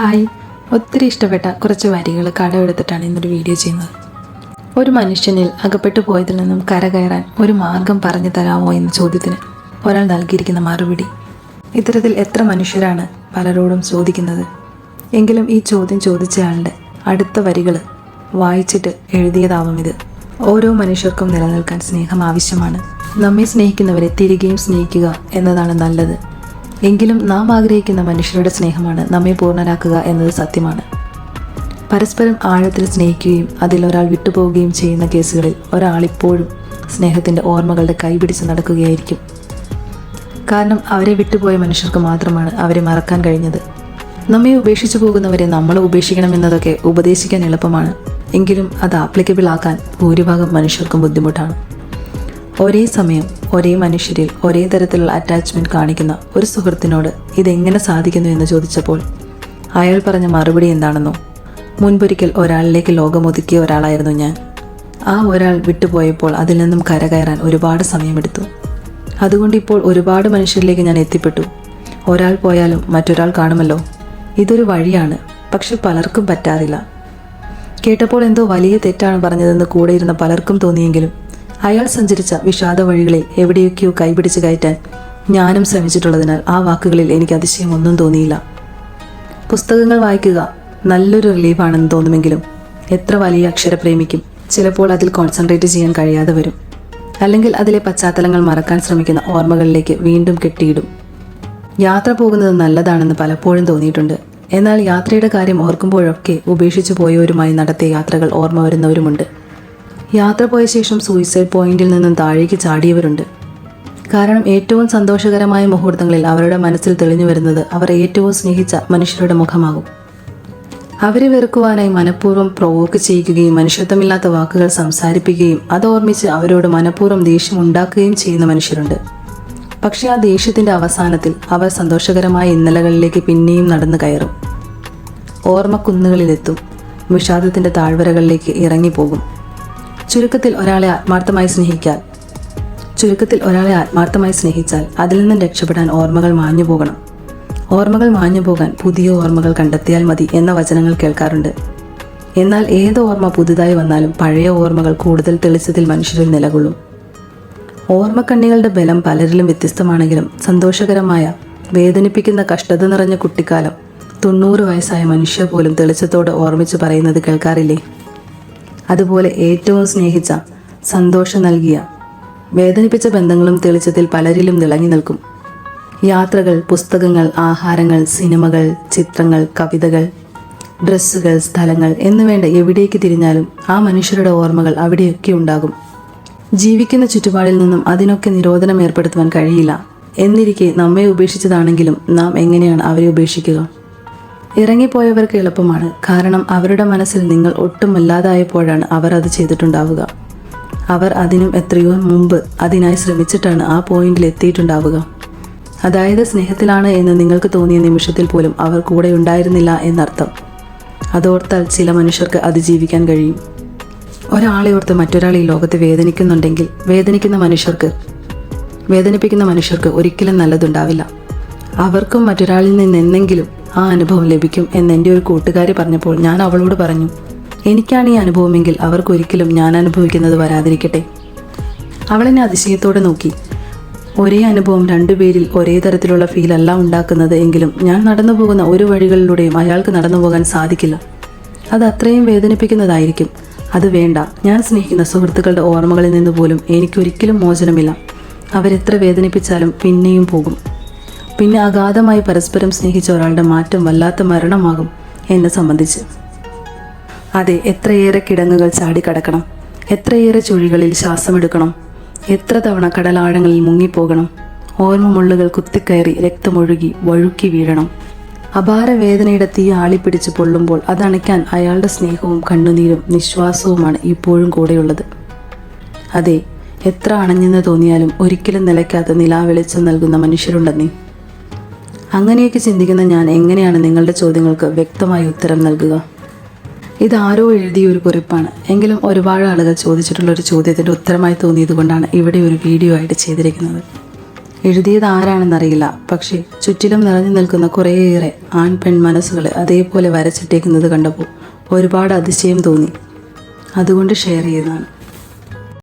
Hi. ഒത്തിരി ഇഷ്ടപ്പെട്ട കുറച്ച് വരികൾ കടമെടുത്തിട്ടാണ് ഇന്നൊരു വീഡിയോ ചെയ്യുന്നത്. ഒരു മനുഷ്യനിൽ അകപ്പെട്ടു പോയതിൽ നിന്നും കരകയറാൻ ഒരു മാർഗം പറഞ്ഞു തരാമോ എന്ന ചോദ്യത്തിന് ഒരാൾ നൽകിയിരിക്കുന്ന മറുപടി. ഇത്തരത്തിൽ എത്ര മനുഷ്യരാണ് പലരോടും ചോദിക്കുന്നത്? എങ്കിലും ഈ ചോദ്യം ചോദിച്ചയാളുടെ അടുത്ത വരികൾ വായിച്ചിട്ട് എഴുതിയതാവും ഇത്. ഓരോ മനുഷ്യർക്കും നിലനിൽക്കാൻ സ്നേഹം ആവശ്യമാണ്. നമ്മെ സ്നേഹിക്കുന്നവരെ തിരികെയും സ്നേഹിക്കുക എന്നതാണ് നല്ലത്. എങ്കിലും നാം ആഗ്രഹിക്കുന്ന മനുഷ്യരുടെ സ്നേഹമാണ് നമ്മെ പൂർണരാക്കുക എന്നത് സത്യമാണ്. പരസ്പരം ആഴത്തിൽ സ്നേഹിക്കുകയും അതിലൊരാൾ വിട്ടുപോവുകയും ചെയ്യുന്ന കേസുകളിൽ ഒരാളിപ്പോഴും സ്നേഹത്തിന്റെ ഓർമ്മകളുടെ കൈപിടിച്ച് നടക്കുകയായിരിക്കും. കാരണം അവരെ വിട്ടുപോയ മനുഷ്യർക്ക് മാത്രമാണ് അവരെ മറക്കാൻ കഴിഞ്ഞത്. നമ്മെ ഉപേക്ഷിച്ചു പോകുന്നവരെ നമ്മൾ ഉപേക്ഷിക്കണമെന്നതൊക്കെ ഉപദേശിക്കാൻ എളുപ്പമാണ്. എങ്കിലും അത് ആപ്ലിക്കബിൾ ആക്കാൻ ഭൂരിഭാഗം മനുഷ്യർക്കും ബുദ്ധിമുട്ടാണ്. ഒരേ സമയം ഒരേ മനുഷ്യരിൽ ഒരേ തരത്തിലുള്ള അറ്റാച്ച്മെന്റ് കാണിക്കുന്ന ഒരു സുഹൃത്തിനോട് ഇതെങ്ങനെ സാധിക്കുന്നു എന്ന് ചോദിച്ചപ്പോൾ അയാൾ പറഞ്ഞ മറുപടി എന്താണെന്നോ? മുൻപൊരിക്കൽ ഒരാളിലേക്ക് ലോകമൊതുക്കിയ ഒരാളായിരുന്നു ഞാൻ. ആ ഒരാൾ വിട്ടുപോയപ്പോൾ അതിൽ നിന്നും കരകയറാൻ ഒരുപാട് സമയമെടുത്തു. അതുകൊണ്ട് ഇപ്പോൾ ഒരുപാട് മനുഷ്യരിലേക്ക് ഞാൻ എത്തിപ്പെട്ടു. ഒരാൾ പോയാലും മറ്റൊരാൾ കാണുമല്ലോ. ഇതൊരു വഴിയാണ് പക്ഷെ പലർക്കും പറ്റാറില്ല. കേട്ടപ്പോൾ എന്തോ വലിയ തെറ്റാണ് പറഞ്ഞതെന്ന് കൂടെ ഇരുന്ന പലർക്കും തോന്നിയെങ്കിലും അയാൾ സഞ്ചരിച്ച വിഷാദ വഴികളിൽ എവിടെയൊക്കെയോ കൈപിടിച്ച് കയറ്റാൻ ഞാനും ശ്രമിച്ചിട്ടുള്ളതിനാൽ ആ വാക്കുകളിൽ എനിക്ക് അതിശയം ഒന്നും തോന്നിയില്ല. പുസ്തകങ്ങൾ വായിക്കുക നല്ലൊരു റിലീഫാണെന്ന് തോന്നുമെങ്കിലും എത്ര വലിയ അക്ഷരപ്രേമിക്കും ചിലപ്പോൾ അതിൽ കോൺസെൻട്രേറ്റ് ചെയ്യാൻ കഴിയാതെ വരും. അല്ലെങ്കിൽ അതിലെ പശ്ചാത്തലങ്ങൾ മറക്കാൻ ശ്രമിക്കുന്ന ഓർമ്മകളിലേക്ക് വീണ്ടും കെട്ടിയിടും. യാത്ര പോകുന്നത് നല്ലതാണെന്ന് പലപ്പോഴും തോന്നിയിട്ടുണ്ട്. എന്നാൽ യാത്രയുടെ കാര്യം ഓർക്കുമ്പോഴൊക്കെ ഉപേക്ഷിച്ചു പോയവരുമായി നടത്തിയ യാത്രകൾ ഓർമ്മ വരുന്നവരുമുണ്ട്. യാത്ര പോയ ശേഷം സൂയിസൈഡ് പോയിന്റിൽ നിന്നും താഴേക്ക് ചാടിയവരുണ്ട്. കാരണം ഏറ്റവും സന്തോഷകരമായ മുഹൂർത്തങ്ങളിൽ അവരുടെ മനസ്സിൽ തെളിഞ്ഞു വരുന്നത് അവർ ഏറ്റവും സ്നേഹിച്ച മനുഷ്യരുടെ മുഖമാകും. അവരെ വെറുക്കുവാനായി മനഃപൂർവം പ്രൊവോക്ക് ചെയ്യിക്കുകയും മനുഷ്യത്വമില്ലാത്ത വാക്കുകൾ സംസാരിപ്പിക്കുകയും അതോർമ്മിച്ച് അവരോട് മനഃപൂർവം ദേഷ്യം ഉണ്ടാക്കുകയും ചെയ്യുന്ന മനുഷ്യരുണ്ട്. പക്ഷേ ആ ദേഷ്യത്തിന്റെ അവസാനത്തിൽ അവർ സന്തോഷകരമായ ഇന്നലകളിലേക്ക് പിന്നെയും നടന്നു കയറും. ഓർമ്മക്കുന്നുകളിലെത്തും. വിഷാദത്തിന്റെ താഴ്വരകളിലേക്ക് ഇറങ്ങിപ്പോകും. ചുരുക്കത്തിൽ ഒരാളെ ആത്മാർത്ഥമായി സ്നേഹിക്കാൻ ചുരുക്കത്തിൽ ഒരാളെ ആത്മാർത്ഥമായി സ്നേഹിച്ചാൽ അതിൽ നിന്നും രക്ഷപ്പെടാൻ ഓർമ്മകൾ മാഞ്ഞു പോകണം. ഓർമ്മകൾ മാഞ്ഞു പോകാൻ പുതിയ ഓർമ്മകൾ കണ്ടെത്തിയാൽ മതി എന്ന വചനങ്ങൾ കേൾക്കാറുണ്ട്. എന്നാൽ ഏത് ഓർമ്മ പുതുതായി വന്നാലും പഴയ ഓർമ്മകൾ കൂടുതൽ തെളിച്ചതിൽ മനുഷ്യരിൽ നിലകൊള്ളും. ഓർമ്മക്കണ്ണികളുടെ ബലം പലരിലും വ്യത്യസ്തമാണെങ്കിലും സന്തോഷകരമായ വേദനിപ്പിക്കുന്ന കഷ്ടത നിറഞ്ഞ കുട്ടിക്കാലം തൊണ്ണൂറ് വയസ്സായ മനുഷ്യ പോലും തെളിച്ചത്തോടെ ഓർമ്മിച്ച് പറയുന്നത് കേൾക്കാറില്ലേ? അതുപോലെ ഏറ്റവും സ്നേഹിച്ച സന്തോഷം നൽകിയ വേദനിപ്പിച്ച ബന്ധങ്ങളും തെളിച്ചത്തിൽ പലരിലും നിളങ്ങി നിൽക്കും. യാത്രകൾ പുസ്തകങ്ങൾ ആഹാരങ്ങൾ സിനിമകൾ ചിത്രങ്ങൾ കവിതകൾ ഡ്രസ്സുകൾ സ്ഥലങ്ങൾ എന്നുവേണ്ട എവിടേക്ക് തിരിഞ്ഞാലും ആ മനുഷ്യരുടെ ഓർമ്മകൾ അവിടെയൊക്കെ ഉണ്ടാകും. ജീവിക്കുന്ന ചുറ്റുപാടിൽ നിന്നും അതിനൊക്കെ നിരോധനം ഏർപ്പെടുത്തുവാൻ കഴിയില്ല. എന്നിരിക്കെ നമ്മെ ഉപേക്ഷിച്ചതാണെങ്കിലും നാം എങ്ങനെയാണ് അവരെ ഉപേക്ഷിക്കുക? ഇറങ്ങിപ്പോയവർക്ക് എളുപ്പമാണ്. കാരണം അവരുടെ മനസ്സിൽ നിങ്ങൾ ഒട്ടും അല്ലാതായപ്പോഴാണ് അവർ അത് ചെയ്തിട്ടുണ്ടാവുക. അവർ അതിനും എത്രയോ മുമ്പ് അതിനായി ശ്രമിച്ചിട്ടാണ് ആ പോയിന്റിൽ എത്തിയിട്ടുണ്ടാവുക. അതായത് സ്നേഹത്തിലാണ് എന്ന് നിങ്ങൾക്ക് തോന്നിയ നിമിഷത്തിൽ പോലും അവർ കൂടെ ഉണ്ടായിരുന്നില്ല എന്നർത്ഥം. അതോർത്താൽ ചില മനുഷ്യർക്ക് അതിജീവിക്കാൻ കഴിയും. ഒരാളെ ഓർത്ത് മറ്റൊരാൾ ഈ ലോകത്ത് വേദനിക്കുന്നുണ്ടെങ്കിൽ വേദനിക്കുന്ന മനുഷ്യർക്ക് വേദനിപ്പിക്കുന്ന മനുഷ്യർക്ക് ഒരിക്കലും നല്ലതുണ്ടാവില്ല. അവർക്കും മറ്റൊരാളിൽ നിന്ന് എന്തെങ്കിലും ആ അനുഭവം ലഭിക്കും എന്ന് എന്റെ ഒരു കൂട്ടുകാരി പറഞ്ഞപ്പോൾ ഞാൻ അവളോട് പറഞ്ഞു എനിക്കാണ് ഈ അനുഭവമെങ്കിൽ അവർക്കൊരിക്കലും ഞാൻ അനുഭവിക്കുന്നത് വരാതിരിക്കട്ടെ. അവളെന്നെ അതിശയത്തോടെ നോക്കി. ഒരേ അനുഭവം രണ്ടുപേരിൽ ഒരേ തരത്തിലുള്ള ഫീൽ അല്ല ഉണ്ടാക്കുന്നത് എങ്കിലും ഞാൻ നടന്നു പോകുന്ന ഒരു വഴികളിലൂടെയും അയാൾക്ക് നടന്നു പോകാൻ സാധിക്കില്ല. അത് അത്രയും വേദനിപ്പിക്കുന്നതായിരിക്കും. അത് വേണ്ട ഞാൻ സ്നേഹിക്കുന്ന സുഹൃത്തുക്കളുടെ ഓർമ്മകളിൽ നിന്ന് പോലും എനിക്കൊരിക്കലും മോചനമില്ല. അവരെത്ര വേദനിപ്പിച്ചാലും പിന്നെയും പോകും. പിന്നെ അഗാധമായി പരസ്പരം സ്നേഹിച്ച ഒരാളുടെ മാറ്റം വല്ലാത്ത മരണമാകും എന്നെ സംബന്ധിച്ച്. അതെ എത്രയേറെ കിടങ്ങുകൾ ചാടിക്കടക്കണം. എത്രയേറെ ചുഴികളിൽ ശ്വാസമെടുക്കണം. എത്ര തവണ കടലാഴങ്ങളിൽ മുങ്ങിപ്പോകണം. ഓർമ്മ മുള്ളുകൾ കുത്തിക്കയറി രക്തമൊഴുകി വഴുക്കി വീഴണം. അപാര വേദനയുടെ തീ ആളിപ്പിടിച്ച് പൊള്ളുമ്പോൾ അതണയ്ക്കാൻ അയാളുടെ സ്നേഹവും കണ്ണുനീരും നിശ്വാസവുമാണ് ഇപ്പോഴും കൂടെയുള്ളത്. അതെ എത്ര അണഞ്ഞെന്ന് തോന്നിയാലും ഒരിക്കലും നിലയ്ക്കാത്ത നിലാവെളിച്ചം നൽകുന്ന മനുഷ്യരുണ്ടെന്നേ. അങ്ങനെയൊക്കെ ചിന്തിക്കുന്ന ഞാൻ എങ്ങനെയാണ് നിങ്ങളുടെ ചോദ്യങ്ങൾക്ക് വ്യക്തമായി ഉത്തരം നൽകുക? ഇത് ആരോ എഴുതിയ ഒരു കുറിപ്പാണ്. എങ്കിലും ഒരുപാട് ആളുകൾ ചോദിച്ചിട്ടുള്ള ഒരു ചോദ്യത്തിന്റെ ഉത്തരമായി തോന്നിയത് കൊണ്ടാണ് ഇവിടെ ഒരു വീഡിയോ ആയിട്ട് ചെയ്തിരിക്കുന്നത്. എഴുതിയത് ആരാണെന്നറിയില്ല പക്ഷേ ചുറ്റിലും നിറഞ്ഞു നിൽക്കുന്ന കുറേയേറെ ആൺ പെൺ മനസ്സുകളെ അതേപോലെ വരച്ചിട്ടേക്കുന്നത് കണ്ടപ്പോൾ ഒരുപാട് അതിശയം തോന്നി. അതുകൊണ്ട് ഷെയർ ചെയ്തതാണ്.